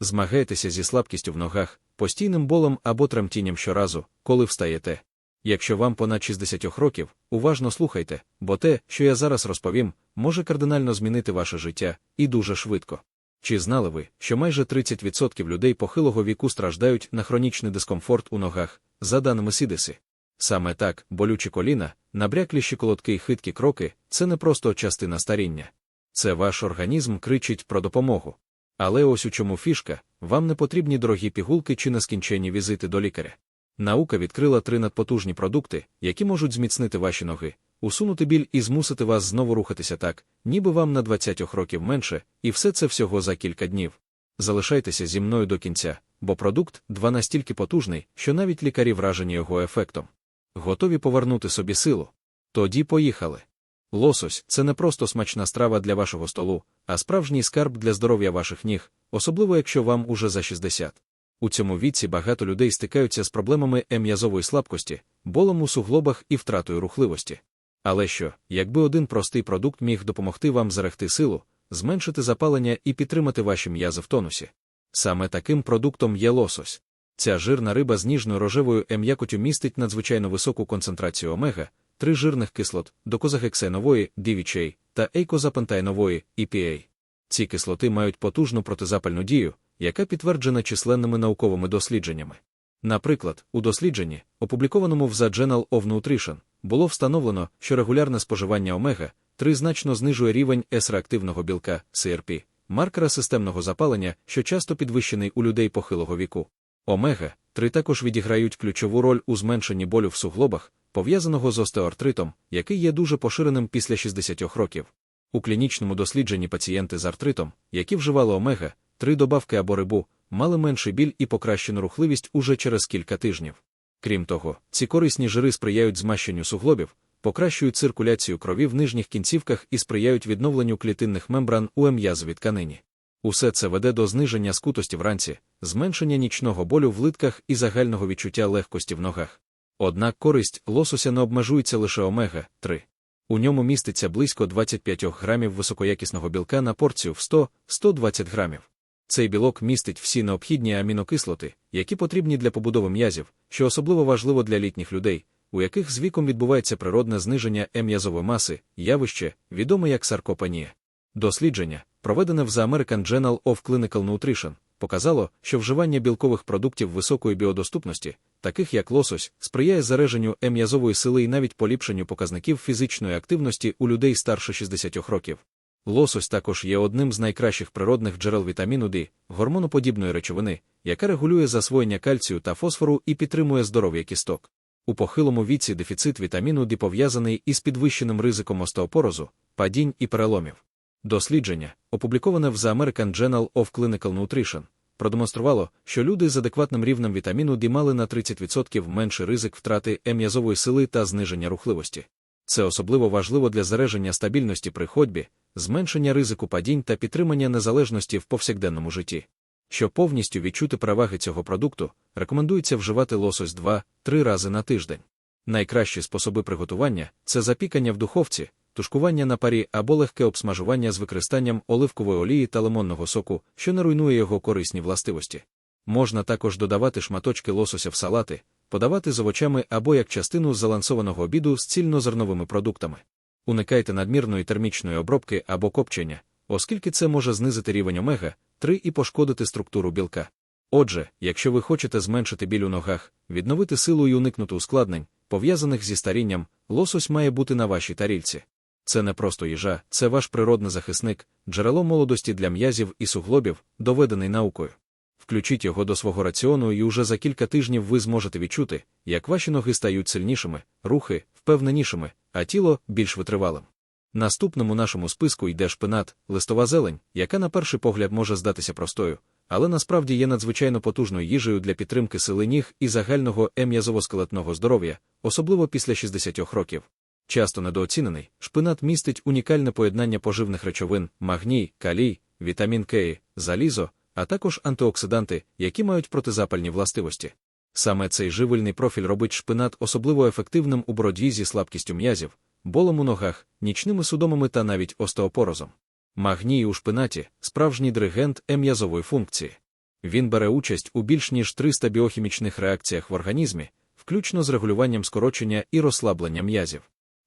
Змагаєтеся зі слабкістю в ногах, постійним болем або тремтінням щоразу, коли встаєте. Якщо вам понад 60 років, уважно слухайте, бо те, що я зараз розповім, може кардинально змінити ваше життя і дуже швидко. Чи знали ви, що майже 30% людей похилого віку страждають на хронічний дискомфорт у ногах, за даними Сідеси? Саме так, болючі коліна, набряклі щиколотки і хиткі кроки це не просто частина старіння. Це ваш організм кричить про допомогу. Але ось у чому фішка, вам не потрібні дорогі пігулки чи нескінченні візити до лікаря. Наука відкрила три надпотужні продукти, які можуть зміцнити ваші ноги, усунути біль і змусити вас знову рухатися так, ніби вам на 20 років менше, і все це всього за кілька днів. Залишайтеся зі мною до кінця, бо продукт два настільки потужний, що навіть лікарі вражені його ефектом. Готові повернути собі силу. Тоді поїхали. Лосось це не просто смачна страва для вашого столу, а справжній скарб для здоров'я ваших ніг, особливо якщо вам уже за 60. У цьому віці багато людей стикаються з проблемами ем'язової слабкості, болом у суглобах і втратою рухливості. Але що, якби один простий продукт міг допомогти вам зарегти силу, зменшити запалення і підтримати ваші м'язи в тонусі? Саме таким продуктом є лосось. Ця жирна риба з ніжною рожевою ем'якотю містить надзвичайно високу концентрацію омега, три жирних кислот, докозагексенової, DVCA та ейкозапентайнової, EPA. Ці кислоти мають потужну протизапальну дію, яка підтверджена численними науковими дослідженнями. Наприклад, у дослідженні, опублікованому в The Journal of Nutrition, було встановлено, що регулярне споживання омега 3 значно знижує рівень С-реактивного білка CRP, маркера системного запалення, що часто підвищений у людей похилого віку. Омега 3 також відіграють ключову роль у зменшенні болю в суглобах, пов'язаного з остеоартритом, який є дуже поширеним після 60 років. У клінічному дослідженні пацієнти з артритом, які вживали омега, 3 добавки або рибу, мали менший біль і покращену рухливість уже через кілька тижнів. Крім того, ці корисні жири сприяють змащенню суглобів, покращують циркуляцію крові в нижніх кінцівках і сприяють відновленню клітинних мембран у ем'язовій тканині. Усе це веде до зниження скутості вранці, зменшення нічного болю в литках і загального відчуття легкості в ногах. Однак користь лосося не обмежується лише омега 3. У ньому міститься близько 25 грамів високоякісного білка на порцію в 100-120 грамів. Цей білок містить всі необхідні амінокислоти, які потрібні для побудови м'язів, що особливо важливо для літніх людей, у яких з віком відбувається природне зниження ем'язової маси, явище, відоме як саркопанія. Дослідження, проведене в The American Journal of Clinical Nutrition, показало, що вживання білкових продуктів високої біодоступності, таких як лосось, сприяє зареженню ем'язової сили і навіть поліпшенню показників фізичної активності у людей старше 60 років. Лосось також є одним з найкращих природних джерел вітаміну D, гормоноподібної речовини, яка регулює засвоєння кальцію та фосфору і підтримує здоров'я кісток. У похилому віці дефіцит вітаміну D пов'язаний із підвищеним ризиком остеопорозу, падінь і переломів. Дослідження, опубліковане в The American Journal of Clinical Nutrition, продемонструвало, що люди з адекватним рівнем вітаміну D мали на 30% менший ризик втрати ем'язової сили та зниження рухливості. Це особливо важливо для зареження стабільності при ходьбі, зменшення ризику падінь та підтримання незалежності в повсякденному житті. Щоб повністю відчути переваги цього продукту, рекомендується вживати лосось 2-3 рази на тиждень. Найкращі способи приготування це запікання в духовці, тушкування на парі або легке обсмажування з використанням оливкової олії та лимонного соку, що не руйнує його корисні властивості. Можна також додавати шматочки лосося в салати, подавати з овочами або як частину залансованого обіду з цільнозерновими продуктами. Уникайте надмірної термічної обробки або копчення, оскільки це може знизити рівень омега 3 і пошкодити структуру білка. Отже, якщо ви хочете зменшити біль у ногах, відновити силу і уникнути ускладнень, пов'язаних зі старінням, лосось має бути на вашій тарільці. Це не просто їжа, це ваш природний захисник, джерело молодості для м'язів і суглобів, доведений наукою. Включіть його до свого раціону, і уже за кілька тижнів ви зможете відчути, як ваші ноги стають сильнішими, рухи впевненішими, а тіло більш витривалим. Наступному нашому списку йде шпинат, листова зелень, яка на перший погляд може здатися простою, але насправді є надзвичайно потужною їжею для підтримки сили ніг і загального ем'язово-скелетного здоров'я, особливо після 60 років. Часто недооцінений, шпинат містить унікальне поєднання поживних речовин, магній, калій, вітамін К, залізо, а також антиоксиданти, які мають протизапальні властивості. Саме цей живильний профіль робить шпинат особливо ефективним у боротьбі зі слабкістю м'язів, болом у ногах, нічними судомами та навіть остеопорозом. Магній у шпинаті справжній диригент ем'язової функції. Він бере участь у більш ніж 300 біохімічних реакціях в організмі, включно з регулюванням скорочення і розслаблення м'язів.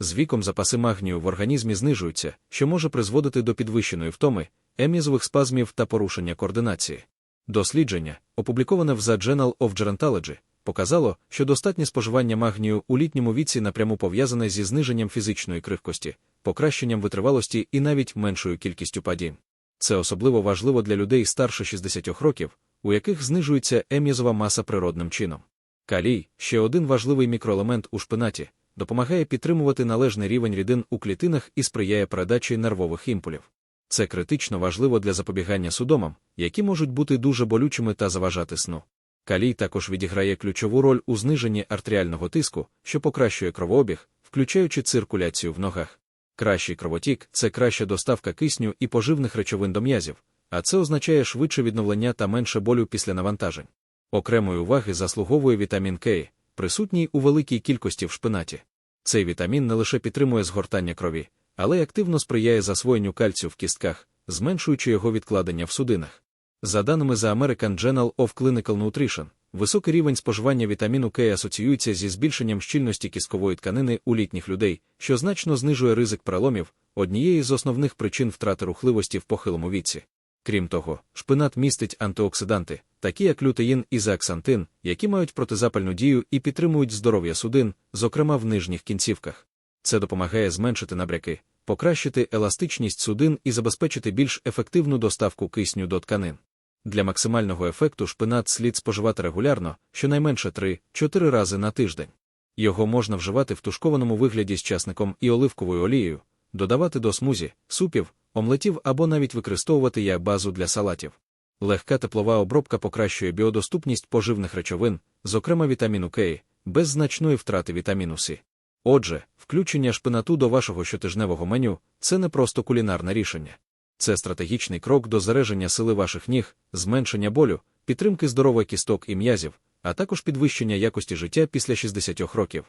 З віком запаси магнію в організмі знижуються, що може призводити до підвищеної втоми, ем'язових спазмів та порушення координації. Дослідження, опубліковане в The Journal of Gerontology, показало, що достатнє споживання магнію у літньому віці напряму пов'язане зі зниженням фізичної крихкості, покращенням витривалості і навіть меншою кількістю падінь. Це особливо важливо для людей старше 60 років, у яких знижується ем'язова маса природним чином. Калій, ще один важливий мікроелемент у шпинаті, допомагає підтримувати належний рівень рідин у клітинах і сприяє передачі нервових імпулів. Це критично важливо для запобігання судомам, які можуть бути дуже болючими та заважати сну. Калій також відіграє ключову роль у зниженні артеріального тиску, що покращує кровообіг, включаючи циркуляцію в ногах. Кращий кровотік це краща доставка кисню і поживних речовин до м'язів, а це означає швидше відновлення та менше болю після навантажень. Окремої уваги заслуговує вітамін К, присутній у великій кількості в шпинаті. Цей вітамін не лише підтримує згортання крові, але й активно сприяє засвоєнню кальцію в кістках, зменшуючи його відкладення в судинах. За даними The American Journal of Clinical Nutrition, високий рівень споживання вітаміну К асоціюється зі збільшенням щільності кісткової тканини у літніх людей, що значно знижує ризик переломів, однієї з основних причин втрати рухливості в похилому віці. Крім того, шпинат містить антиоксиданти, такі як лютеїн і зааксантин, які мають протизапальну дію і підтримують здоров'я судин, зокрема в нижніх кінцівках. Це допомагає зменшити набряки, покращити еластичність судин і забезпечити більш ефективну доставку кисню до тканин. Для максимального ефекту шпинат слід споживати регулярно, щонайменше 3-4 рази на тиждень. Його можна вживати в тушкованому вигляді з часником і оливковою олією, додавати до смузі, супів, омлетів або навіть використовувати як базу для салатів. Легка теплова обробка покращує біодоступність поживних речовин, зокрема вітаміну К, без значної втрати вітаміну С. Отже, включення шпинату до вашого щотижневого меню це не просто кулінарне рішення. Це стратегічний крок до зареження сили ваших ніг, зменшення болю, підтримки здорових кісток і м'язів, а також підвищення якості життя після 60 років.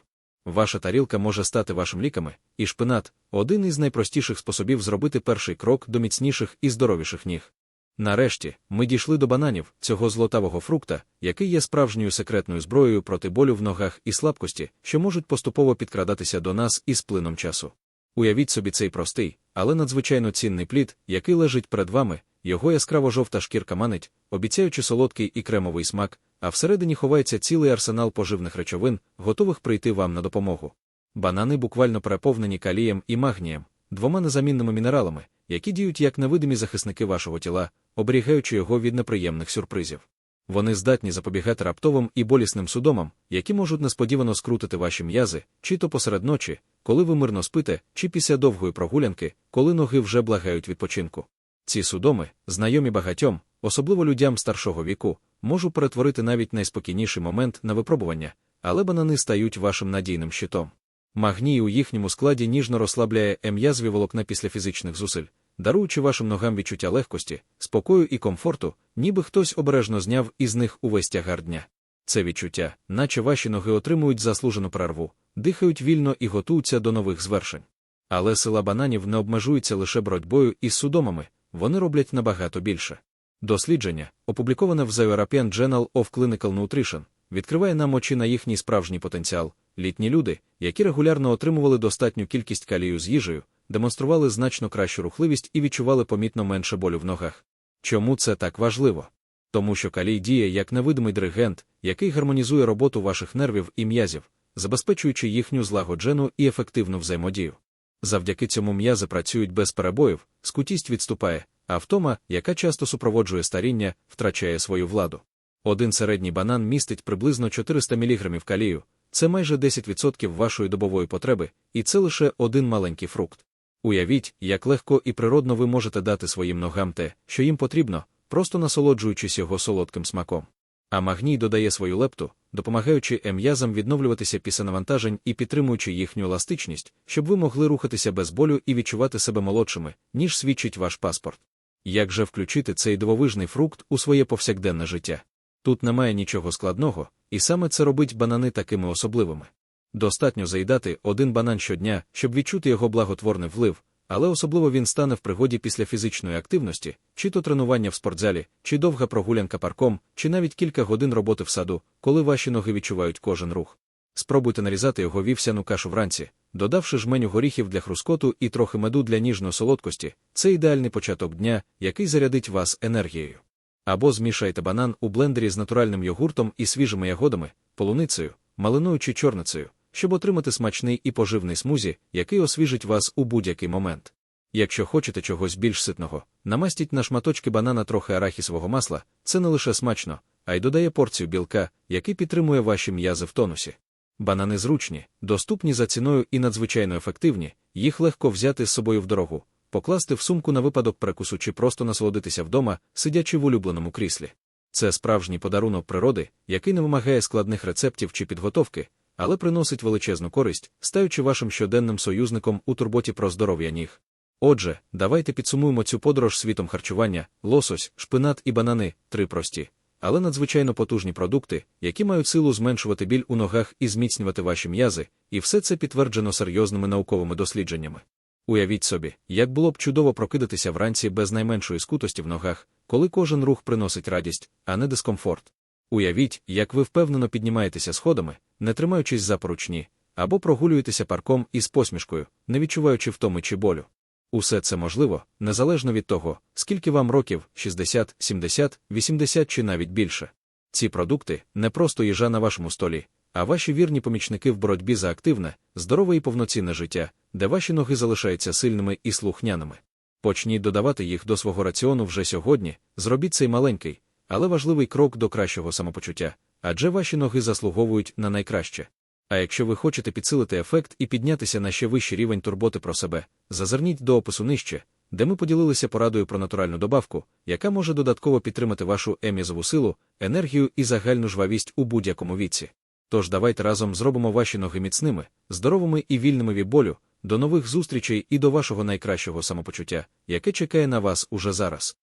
Ваша тарілка може стати вашим ліками, і шпинат один із найпростіших способів зробити перший крок до міцніших і здоровіших ніг. Нарешті, ми дійшли до бананів, цього злотавого фрукта, який є справжньою секретною зброєю проти болю в ногах і слабкості, що можуть поступово підкрадатися до нас із плином часу. Уявіть собі цей простий, але надзвичайно цінний плід, який лежить перед вами, його яскраво жовта шкірка манить, обіцяючи солодкий і кремовий смак, а всередині ховається цілий арсенал поживних речовин, готових прийти вам на допомогу. Банани буквально переповнені калієм і магнієм, двома незамінними мінералами, які діють як невидимі захисники вашого тіла, оберігаючи його від неприємних сюрпризів. Вони здатні запобігати раптовим і болісним судомам, які можуть несподівано скрутити ваші м'язи, чи то посеред ночі, коли ви мирно спите, чи після довгої прогулянки, коли ноги вже благають відпочинку. Ці судоми, знайомі багатьом, особливо людям старшого віку, можуть перетворити навіть найспокійніший момент на випробування, але банани стають вашим надійним щитом. Магній у їхньому складі ніжно розслабляє ем'язві волокна після фізичних зусиль, даруючи вашим ногам відчуття легкості, спокою і комфорту, ніби хтось обережно зняв із них увесь тягар дня. Це відчуття, наче ваші ноги отримують заслужену перерву, дихають вільно і готуються до нових звершень. Але сила бананів не обмежується лише боротьбою із судомами, вони роблять набагато більше. Дослідження, опубліковане в The European Journal of Clinical Nutrition, відкриває нам очі на їхній справжній потенціал. Літні люди, які регулярно отримували достатню кількість калію з їжею, демонстрували значно кращу рухливість і відчували помітно менше болю в ногах. Чому це так важливо? Тому що калій діє як невидимий диригент, який гармонізує роботу ваших нервів і м'язів, забезпечуючи їхню злагоджену і ефективну взаємодію. Завдяки цьому м'язи працюють без перебоїв, скутість відступає, а втома, яка часто супроводжує старіння, втрачає свою владу. Один середній банан містить приблизно 400 мг калію, це майже 10% вашої добової потреби, і це лише один маленький фрукт. Уявіть, як легко і природно ви можете дати своїм ногам те, що їм потрібно, просто насолоджуючись його солодким смаком. А магній додає свою лепту, допомагаючи ем'язам відновлюватися після навантажень і підтримуючи їхню еластичність, щоб ви могли рухатися без болю і відчувати себе молодшими, ніж свідчить ваш паспорт. Як же включити цей дивовижний фрукт у своє повсякденне життя? Тут немає нічого складного, і саме це робить банани такими особливими. Достатньо заїдати один банан щодня, щоб відчути його благотворний вплив, але особливо він стане в пригоді після фізичної активності, чи то тренування в спортзалі, чи довга прогулянка парком, чи навіть кілька годин роботи в саду, коли ваші ноги відчувають кожен рух. Спробуйте нарізати його вівсяну кашу вранці, додавши жменю горіхів для хрускоту і трохи меду для ніжної солодкості, це ідеальний початок дня, який зарядить вас енергією. Або змішайте банан у блендері з натуральним йогуртом і свіжими ягодами, полуницею, малиною чи чорницею, щоб отримати смачний і поживний смузі, який освіжить вас у будь-який момент. Якщо хочете чогось більш ситного, намастіть на шматочки банана трохи арахісового масла, це не лише смачно, а й додає порцію білка, який підтримує ваші м'язи в тонусі. Банани зручні, доступні за ціною і надзвичайно ефективні, їх легко взяти з собою в дорогу, покласти в сумку на випадок перекусу чи просто насолодитися вдома, сидячи в улюбленому кріслі. Це справжній подарунок природи, який не вимагає складних рецептів чи підготовки, але приносить величезну користь, стаючи вашим щоденним союзником у турботі про здоров'я ніг. Отже, давайте підсумуємо цю подорож світом харчування, лосось, шпинат і банани три прості, але надзвичайно потужні продукти, які мають силу зменшувати біль у ногах і зміцнювати ваші м'язи, і все це підтверджено серйозними науковими дослідженнями. Уявіть собі, як було б чудово прокидатися вранці без найменшої скутості в ногах, коли кожен рух приносить радість, а не дискомфорт. Уявіть, як ви впевнено піднімаєтеся сходами, не тримаючись за поручні, або прогулюєтеся парком із посмішкою, не відчуваючи втоми чи болю. Усе це можливо, незалежно від того, скільки вам років 60, 70, 80 чи навіть більше. Ці продукти не просто їжа на вашому столі, а ваші вірні помічники в боротьбі за активне, здорове і повноцінне життя, де ваші ноги залишаються сильними і слухняними. Почніть додавати їх до свого раціону вже сьогодні, зробіть цей маленький, але важливий крок до кращого самопочуття, адже ваші ноги заслуговують на найкраще. А якщо ви хочете підсилити ефект і піднятися на ще вищий рівень турботи про себе, зазирніть до опису нижче, де ми поділилися порадою про натуральну добавку, яка може додатково підтримати вашу емізову силу, енергію і загальну жвавість у будь-якому віці. Тож давайте разом зробимо ваші ноги міцними, здоровими і вільними від болю, до нових зустрічей і до вашого найкращого самопочуття, яке чекає на вас уже зараз.